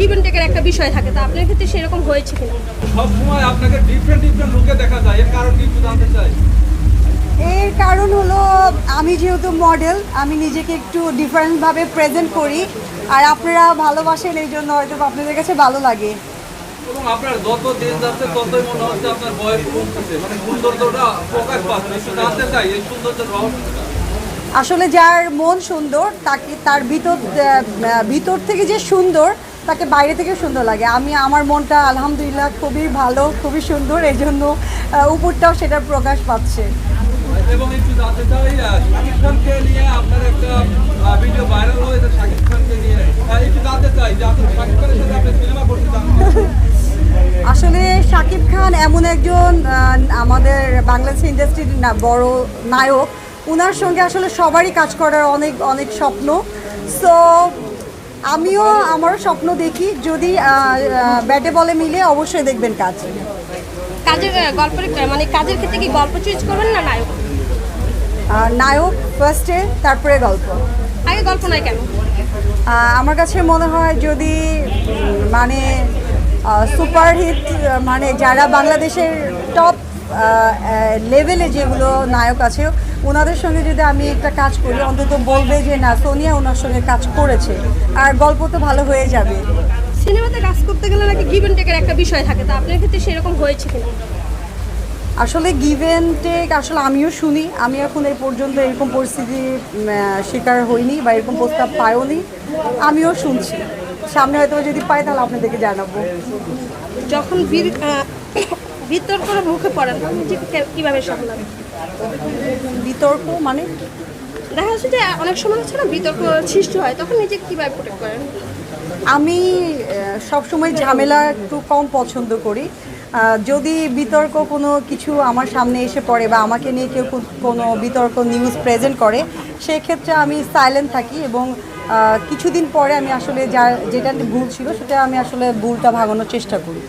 Given টেকের একটা বিষয় থাকে তো আপনার ক্ষেত্রে সেরকম হয়েছে কিনা? সব সময় আপনাকে ডিফারেন্ট ডিফারেন্ট লুকে দেখা যায়। এর কারণ কি একটু জানতে চাই। এর কারণ হলো আমি যেহেতু মডেল আমি নিজেকে একটু ডিফারেন্টভাবে প্রেজেন্ট করি আর আপনারা ভালোবাসেন এই জন্য হয়তো আপনাদের কাছে ভালো লাগে। এবং আপনার যত দিন যাচ্ছে ততই মনে হচ্ছে আপনার বয়স কমতেছে। মানে সৌন্দর্যটা প্রকাশ পাচ্ছে। জানতে চাই এই সৌন্দর্যের রহস্যটা আসলে যার মন সুন্দর তাকে তার ভিতর ভিতর থেকে যে সুন্দর তাকে বাইরে থেকে সুন্দর লাগে। আমি আমার মনটা আলহামদুলিল্লাহ খুবই ভালো খুবই সুন্দর এই জন্য উপরটাও সেটা প্রকাশ পাচ্ছে। এবং একটু জানতে চাই শাকিব খানকে নিয়ে আপনার একটা ভিডিও ভাইরাল হয়েছে শাকিব খানকে নিয়ে। একটু জানতে চাই যে আপনি শাকিব খানের সাথে আপনি সিনেমা করতে চান আসলে শাকিব খান এমন একজন আমাদের বাংলাদেশ ইন্ডাস্ট্রির না বড় নায়ক। ওনার সঙ্গে আসলে সবারই কাজ করার অনেক অনেক স্বপ্ন। সো আমিও আমারও স্বপ্ন দেখি যদি ব্যাটে বলে মিলে অবশ্যই দেখবেন কাজ। কাজের আহ, গল্পের মানে কাজের ক্ষেত্রে কি গল্প চুজ করবেন না নায়ক? নায়ক ফার্স্টে তারপরে গল্প। আগে গল্প নয় কেন? আমার কাছে মনে হয় যদি মানে সুপারহিট মানে যারা বাংলাদেশের টপ লেভেলে যেগুলো নায়ক আছে ওনাদের সঙ্গে যদি আমি একটা কাজ করি অন্তত বলবে যে না সোনিয়া ওনার সঙ্গে কাজ করেছে। আর গল্প তো ভালো হয়ে যাবে। সিনেমাতে কাজ করতে গেলে নাকি গিভেন টেকের একটা বিষয় থাকে। তো আপনার ক্ষেত্রে সেরকম হয়েছে কিনা? আসলে গিভেন টেক আসলে আমিও শুনি। আমি এখন এই পর্যন্ত এরকম পরিস্থিতি শিকার হইনি বা এরকম প্রস্তাব পাইওনি। আমিও শুনছি। সামনে হয়তো যদি পাই তাহলে আপনাদেরকে জানাব। যখন বীর বিতর্কের মুখে পড়েন তখন কীভাবে সামলান বিতর্ক মানে? দেখা যাচ্ছে যে অনেক সময় হচ্ছে না বিতর্ক সৃষ্টি হয় তখন নিজেকে কীভাবে প্রোটেক্ট করেন? আমি সবসময় ঝামেলা একটু কম পছন্দ করি। যদি বিতর্ক কোনো কিছু আমার সামনে এসে পড়ে বা আমাকে নিয়ে কেউ কোনো বিতর্ক নিউজ প্রেজেন্ট করে সেক্ষেত্রে আমি সাইলেন্ট থাকি এবং কিছুদিন পরে আমি আসলে যা যেটা ভুল ছিল সেটা আমি আসলে ভুলটা ভাঙানোর চেষ্টা করি।